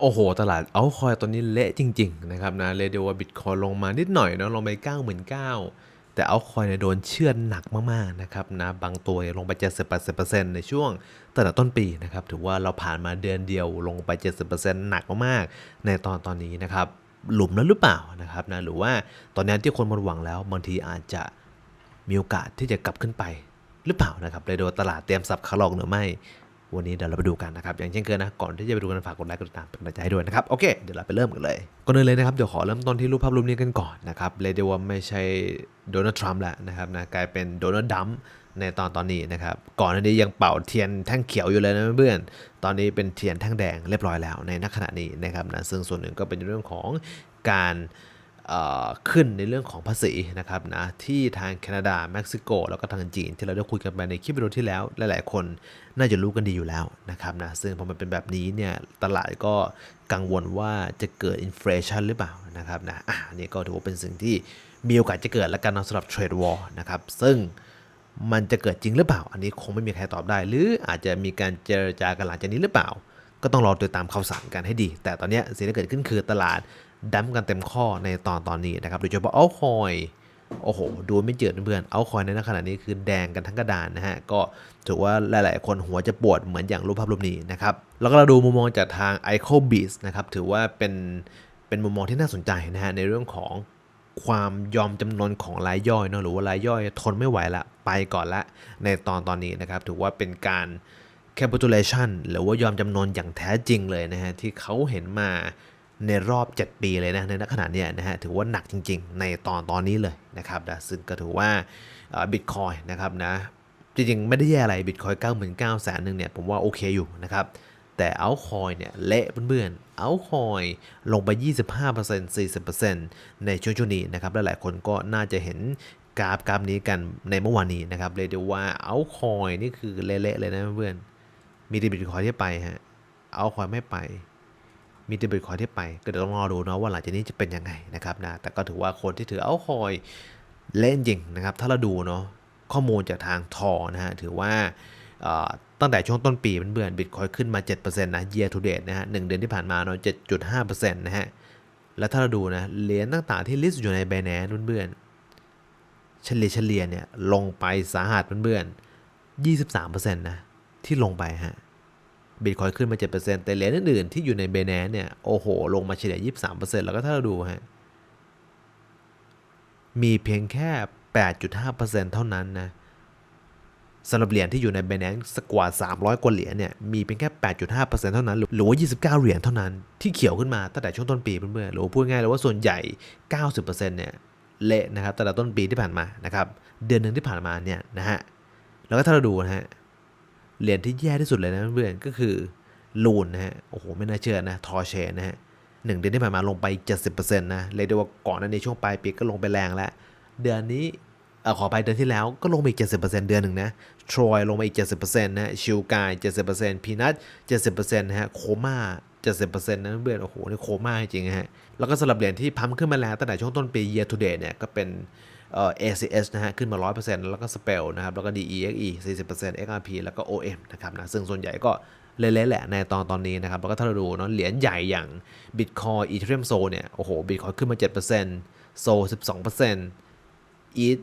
โอ้โห ตลาดเอาคอยตอนนี้เละจริง ๆ นะครับนะเรียกได้ว่าบิตคอยลงมานิดหน่อยเนาะลงไป99,000แต่เอาคอยเนี่ยโดนเชื่อดหนักมากๆนะครับนะบางตัวลงไป 70-80%ในช่วงตั้งแต่ต้นปีนะครับถือว่าเราผ่านมาเดือนเดียวลงไป 70%หนักมากๆ ในตอนตอนนี้นะครับหลุมแล้วหรือเปล่านะครับนะหรือว่าตอนนี้ที่คนหมดหวังแล้วบางทีอาจจะมีโอกาสที่จะกลับขึ้นไปหรือเปล่านะครับเลยโดนตลาดเตรียมสับขาหลอกหรือไม่ วันนี้เดี๋ยวเราไปดูกันนะครับ อย่างเช่นเคยนะ ก่อนที่จะไปดูกันฝากกดไลค์กดติดตามเป็นกำลังใจให้ด้วยนะครับ โอเค เดี๋ยวเราไปเริ่มกันเลย ก่อนอื่นเลยนะครับ เดี๋ยวขอเริ่มต้นที่รูปภาพรูปนี้กันก่อนนะครับเลยเดียวว่าไม่ใช่โดนัลด์ทรัมป์แล้วนะครับนะ กลายเป็นโดนัลด์ดัมในตอนตอนนี้นะครับ ก่อนหน้านี้ยังเป่าเทียนแท่งเขียวอยู่เลยนะเพื่อน ตอนนี้เป็นเทียนแท่งแดงเรียบร้อยแล้วในนักขณะนี้นะครับนะ ซึ่งส่วนหนึ่งก็เป็นเรื่องของการ ขึ้นในเรื่องของภาษีนะครับนะที่ทางแคนาดาเม็กซิโก แล้วก็ทางจีนที่เราได้คุยกันไปในคลิปวิดีโอที่แล้ว หลายๆ คนน่าจะรู้กันดีอยู่แล้วนะครับนะซึ่งพอมันเป็นแบบนี้เนี่ยตลาดก็กังวลว่าจะเกิดอินฟลชันหรือเปล่านะครับนะอะอันนี่ก็ถือว่าเป็นสิ่งที่มีโอกาสจะเกิดและกันสำหรับเทรดวอลนะครับซึ่งมันจะเกิดจริงหรือเปล่า อันนี้คงไม่มีใครตอบได้ หรืออาจจะมีการเจรจากันหลังจากนี้หรือเปล่า ก็ต้องรอติดตามข่าวสารกันให้ดี แต่ตอนนี้สิ่งที่เกิดขึ้นคือตลาด ดั้มกันเต็มข้อในตอนตอนนี้นะครับโดยเฉพาะเอาคอยโอ้โห ดูไม่เจือเพื่อนเอาคอยในขณะนี้คือแดงกันทั้งกระดานนะฮะ ก็ถือว่าหลาย ๆ คนหัวจะปวดเหมือนอย่างรูปภาพรูปนี้นะครับ แล้วก็เราดูมุมมองจากทาง i c o b e a s นะครับ ถือว่าเป็นเป็นมุมมองที่น่าสนใจนะฮะ ในเรื่องของความยอมจำนนของรายย่อยเนอะหรือว่ารายย่อยทนไม่ไหวละไปก่อนละในตอนตอนนี้นะครับ ถือว่าเป็นการ capitulation หรือว่ายอมจำนนอย่างแท้จริงเลยนะฮะที่เขาเห็นมา ในรอบ 7 ปีเลยนะในขณะนี้นะฮะถือว่าหนักจริง ๆ ในตอนตอนนี้เลยนะครับนะซึ่งก็ถือว่าบิตคอยนะครับนะจริงๆ ไม่ได้แย่อะไรบิตคอย99,000แสนหนึ่งเนี่ยผมว่าโอเคอยู่นะครับแต่เอาคอยเนี่ยเละเพื่อนๆเอาคอยลงไป 25% 40%ในช่วงช่วงนี้นะครับและหลายคนก็น่าจะเห็นกราฟกราฟนี้กันในเมื่อวานนี้นะครับเลยเดียวว่าเอาคอยนี่คือเละๆเลยนะเพื่อนๆมีแต่บิตคอยที่ไปฮะเอาคอยไม่ไป มีแต่บิตคอยที่ไป ก็เดี๋ยวต้องรอดูเนาะว่าหลังจากนี้จะเป็นยังไงนะครับนะแต่ก็ถือว่าคนที่ถือเอาคอยเล่นจริงนะครับ ถ้าเราดูเนาะข้อมูลจากทางทอนะฮะถือว่าตั้งแต่ช่วงต้นปีมันเพื่อนบิตคอยขึ้นมา 7%นะ year to date นะฮะหนึ่งเดือนที่ผ่านมาเนาะ7.5%นะฮะแล้วถ้าเราดูนะเหรียญต่างๆที่ลิสต์อยู่ใน b บน n c e เพื่อนเฉลี่ยเฉลี่ยเนี่ยลงไปสาหัสเพื่อน23%นะที่ลงไปฮะ บิตคอยขึ้นมา 7%แต่เหรียญอื่นๆที่อยู่ใน b บน n c e เนี่ย โอ้โห ลงมาเฉลี่ย 23%แล้วก็ถ้าเราดูฮะ มีเพียงแค่ 8.5%เท่านั้นนะสำหรับเหรียญที่อยู่ใน Binance กว่า 300 กว่าเหรียญเนี่ย มีเพียงแค่ 8.5%เท่านั้น หรือว่า 29 เหรียญเท่านั้น ที่เขียวขึ้นมาตั้งแต่ช่วงต้นปีเพื่อนๆหรือพูดง่ายเลยว่าส่วนใหญ่ 90%เนี่ย เละนะครับตั้งแต่ต้นปีที่ผ่านมานะครับ เดือนหนึ่งที่ผ่านมาเนี่ยนะฮะ แล้วก็ถ้าเราดูนะฮะ เหรียญที่แย่ที่สุดเลยนะเพื่อนก็คือลูนนะฮะ โอ้โห ไม่น่าเชื่อนะ ทอเชนนะฮะหนึ่งเดือนที่ผ่านมาลงไป 70%นะเลยได้ว่าก่อนนั้นในช่วงปลายปีก็ลงไปแรงแล้ว เดือนนี้เออขอไปเดือนที่แล้วก็ลงไปอีก 70%เดือนหนึ่งนะทรอยลงมาอีก 70%นะชิลกาย 70%พีนัท70%นะฮะโคม่า70%นะเพื่อนโอ้โห นี่โคม่าจริงๆฮะ แล้วก็สำหรับเหรียญที่พัมขึ้นมาแล้วตั้งแต่ช่วงต้นปี year to date เนี่ยก็เป็น เอ่อ ACS นะฮะขึ้นมา 100%แล้วก็ Spell นะครับแล้วก็ DEXE 40% XRP แล้วก็ OM นะครับนะซึ่งส่วนใหญ่ก็เละๆแหละในตอนตอนนี้นะครับแล้วก็ถ้าเราดูเนาะเหรียญใหญ่อย่าง Bitcoin Ethereum Sol เนี่ยโอ้โห Bitcoin ขึ้นมา 7% Sol 12%อีท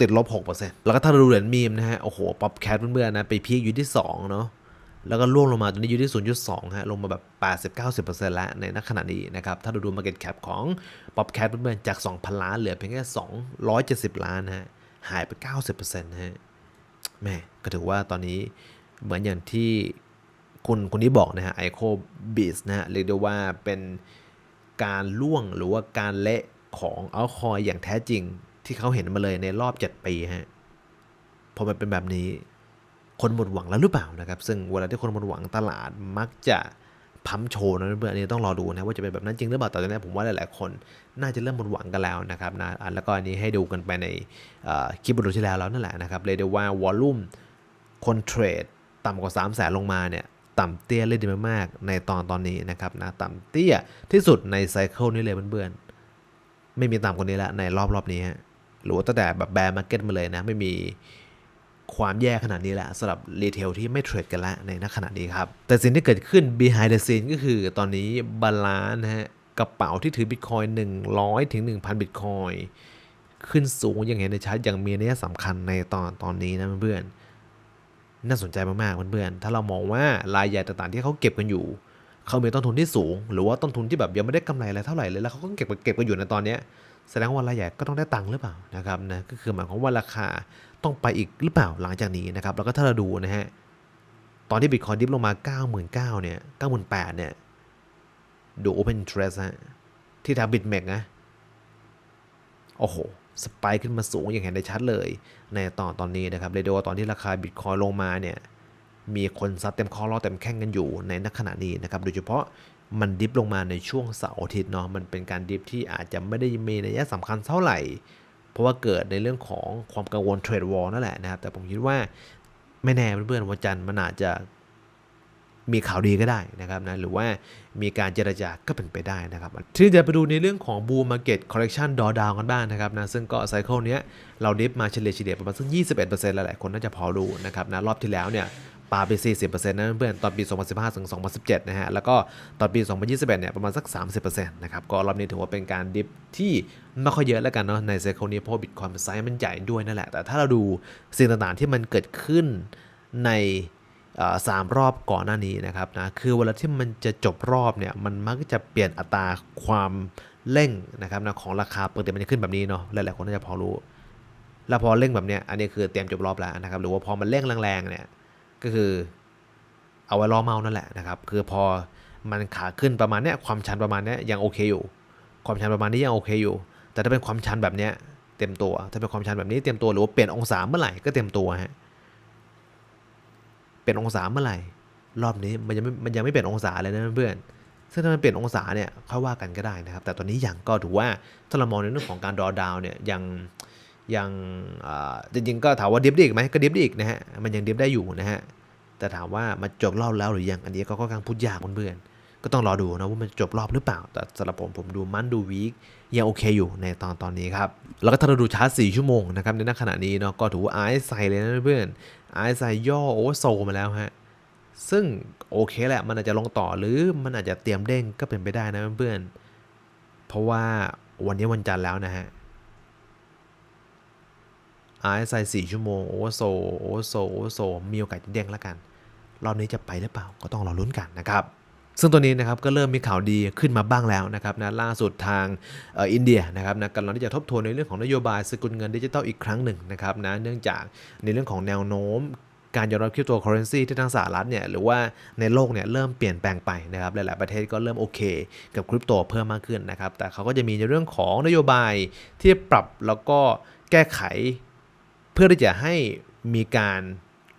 ติดลบ 6%แล้วก็ถ้าเราดูเหรียญมีมนะฮะโอ้โห ป๊อปแคทเพื่อนๆนะไปพีคอยู่ที่2เนาะ แล้วก็ล่วงลงมาตอนนี้อยู่ที่ 0.2 ฮะ ลงมาแบบ 80-90%แล้วในณขณะนี้นะครับ ถ้าเราดู Market Cap ของป๊อปแคทเพื่อนๆจาก 2,000 ล้านเหลือเพียงแค่ 270 ล้านฮะ หายไป 90%นะฮะแม่ก็ถือว่าตอนนี้เหมือนอย่างที่คุณคนนี้บอกนะฮะไอโคบิสนะฮะเรียกได้ว่าเป็นการล่วงหรือว่าการเละของอัลคอยอย่างแท้จริงที่เขาเห็นมาเลยในรอบ 7 ปีฮะพอมันเป็นแบบนี้ คนหมดหวังแล้วหรือเปล่านะครับ ซึ่งเวลาที่คนหมดหวังตลาดมักจะพัมโชว์นะเพื่อนอันนี้ต้องรอดูนะว่าจะเป็นแบบนั้นจริงหรือเปล่าแต่ตอนนี้ผมว่าหลายๆคนน่าจะเริ่มหมดหวังกันแล้วนะครับนะแล้วก็อันนี้ให้ดูกันไปในคลิปบทที่แล้วแล้วนั่นแหละนะครับเลยกได้ว่าวอลลุ่มคนเทรดต่ำกว่า 3 0 0แสนลงมาเนี่ยต่ำเตี้ยเลยดีมากๆในตอนตอนนี้นะครับนะต่ำเตี้ยที่สุดในไซเคิลนี้เลยเพื่อนๆไม่มีต่ำกว่านี้ล้วในรอบรอบนี้ฮะหรือว่าตั้งแต่แบบแบร์มาร์เก็ตมาเลยนะไม่มี ความแย่ขนาดนี้แหละสำหรับรีเทลที่ไม่เทรดกันแล้วในณขณะนี้ครับ แต่สิ่งที่เกิดขึ้น behind the scene ก็คือตอนนี้บาลานซ์นะฮะกระเป๋าที่ถือบิตคอย100 ถึง 1,000 บิตคอยขึ้นสูงอย่างเห็นได้ชัดอย่างมีนัยสำคัญในตอนตอนนี้นะเพื่อนๆน่าสนใจมากๆเพื่อนๆถ้าเรามองว่ารายใหญ่ต่างๆที่เขาเก็บกันอยู่เขามีต้นทุนที่สูง หรือว่าต้นทุนที่แบบยังไม่ได้กำไรอะไรเท่าไหร่เลยแล้วเขาก็เก็บเก็บกันอยู่ในตอนเนี้ย แสดงว่ารายใหญ่ก็ต้องได้ตังค์หรือเปล่านะครับนะก็คือหมายความว่าราคาต้องไปอีกหรือเปล่าหลังจากนี้นะครับแล้วก็ถ้าเราดูนะฮะตอนที่บิตคอยดิฟลงมา 99,000เนี่ย98,000เนี่ยดู Open Interest ฮะที่ทางบิตเมกนะโอ้โหสไปค์ขึ้นมาสูงอย่างเห็นได้ชัดเลย ในตอนตอนนี้นะครับเรียกได้ว่าตอนที่ราคาบิตคอยลงมาเนี่ยมีคนซัดเต็มคอรอเต็มแข้งกันอยู่ในนักขณะนี้นะครับโดยเฉพาะ มันดิฟลงมาในช่วงเสาร์อาทิตย์เนาะมันเป็นการดิฟที่อาจจะไม่ได้มีนัยสำคัญเท่าไหร่ เพราะว่าเกิดในเรื่องของความกังวลเทรดวอลนั่นแหละนะครับแต่ผมคิดว่าไม่แน่เพื่อนๆวันจันทร์มันอาจจะมีข่าวดีก็ได้นะครับนะหรือว่ามีการเจรจาก็เป็นไปได้นะครับ ที่จะไปดูในเรื่องของ Bull Market Correction Drawdown กันบ้างนะครับนะซึ่งก็ไซเคิลนี้เราดิฟมาเฉลี่ยเฉลี่ยประมาณสัก21%หลายๆคนน่าจะพอรู้นะครับนะรอบที่แล้วเนี่ย ปาไป 40%นะเพื่อนตอนปี 2015 ถึง 2017 นะฮะ แล้วก็ตอนปี 2021 เนี่ยประมาณสัก 30%นะครับ ก็รอบนี้ถือว่าเป็นการดิฟที่ไม่ค่อยเยอะแล้วกันเนาะในไซคลนี้เพราะบิตคอยมันไซส์มันใหญ่ด้วยนั่นแหละ แต่ถ้าเราดูสิ่งต่างๆที่มันเกิดขึ้นในสามรอบก่อนหน้านี้นะครับนะคือเวลาที่มันจะจบรอบเนี่ยมันมักจะเปลี่ยนอัตราความเร่งนะครับนะของราคาปกติมันจะขึ้นแบบนี้เนาะหลายๆคนน่าจะพอรู้ แล้วพอเร่งแบบเนี้ยอันนี้คือเตรียมจบรอบแล้วนะครับหรือว่าพอมันเร่งแรงๆเนี่ย ก็คือเอาไว้รอเมานั่นแหละนะครับ คือพอมันขาขึ้นประมาณเนี้ยความชันประมาณเนี้ยยังโอเคอยู่ ความชันประมาณนี้ยังโอเคอยู่ แต่ถ้าเป็นความชันแบบเนี้ยเต็มตัว ถ้าเป็นความชันแบบนี้เต็มตัวหรือว่าเปลี่ยนองศาเมื่อไหร่ก็เต็มตัวฮะเปลี่ยนองศาเมื่อไหร่ รอบนี้มันยังไม่มันยังไม่เปลี่ยนองศาเลยนะเพื่อนซึ่งถ้ามันเปลี่ยนองศาเนี่ยค่อยว่ากันก็ได้นะครับ แต่ตอนนี้ยังก็ถือว่าถ้าเรามองในเรื่องของการดอดาวเนี่ยยัง ยังจริงๆก็ถามว่าดิฟได้อีกไหมก็ดิฟได้อีกนะฮะมันยังดิฟได้อยู่นะฮะแต่ถามว่ามันจบรอบแล้วหรือยังอันนี้ก็ค่อนข้างพูดยากเพื่อนก็ต้องรอดูนะว่ามันจบรอบหรือเปล่า แต่สำหรับผมผมดูมันดูวีคยังโอเคอยู่ในตอนตอนนี้ครับ แล้วก็ถ้าเราดูชาร์ต4ชั่วโมงนะครับในณขณะนี้เนาะก็ถือว่าไอซ์ใส่เลยนะเพื่อนไอซ์ไซย่อโอเวอร์โซมาแล้วฮะซึ่งโอเคแหละมันอาจจะลงต่อหรือมันอาจจะเตรียมเด้งก็เป็นไปได้นะเพื่อนเพราะว่าวันนี้วันจันทร์แล้วนะฮะ ไอซ์ไซสี่ชั่วโมงโอเวอร์โซโอเวอร์โซโอเวอร์โซมีโอกาสจะเด้งแล้วกัน รอบนี้จะไปหรือเปล่าก็ต้องรอลุ้นกันนะครับซึ่งตัวนี้นะครับก็เริ่มมีข่าวดีขึ้นมาบ้างแล้วนะครับนะล่าสุดทางอินเดียนะครับนะกำลังที่จะทบทวนในเรื่องของนโยบายสกุลเงินดิจิทัลอีกครั้งหนึ่งนะครับนะเนื่องจากในเรื่องของแนวโน้ม การยอมรับคริปโตเคอเรนซีที่ทางสหรัฐเนี่ยหรือว่าในโลกเนี่ยเริ่มเปลี่ยนแปลงไปนะครับหลาย ๆ ประเทศก็เริ่มโอเค กับคริปโตเพิ่มมากขึ้นนะครับแต่เขาก็จะมีในเรื่องของนโยบายที่ปรับแล้วก็แก้ไข เพื่อที่จะให้มีการ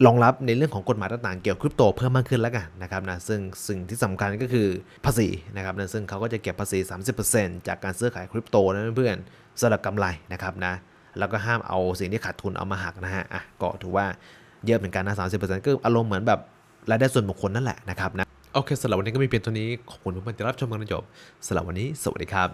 รองรับในเรื่องของกฎหมายต่างๆ เกี่ยวกับคริปโตเพิ่มมากขึ้นแล้วกันนะครับนะซึ่งสิ่งที่สำคัญก็คือภาษีนะครับนะซึ่งเขาก็จะเก็บภาษี 30%จากการซื้อขายคริปโตนะเพื่อนๆสำหรับกำไรนะครับนะแล้วก็ห้ามเอาสิ่งที่ขาดทุนเอามาหักนะฮะอะก็ถือว่าเยอะเหมือนกันนะ30%ก็อารมณ์เหมือนแบบรายได้ส่วนบุคคลนั่นแหละนะครับนะโอเคสำหรับวันนี้ก็มีเพียงเท่านี้ขอบคุณเพื่อนที่รับชมกันจนจบสำหรับวันนี้สวัสดีครับ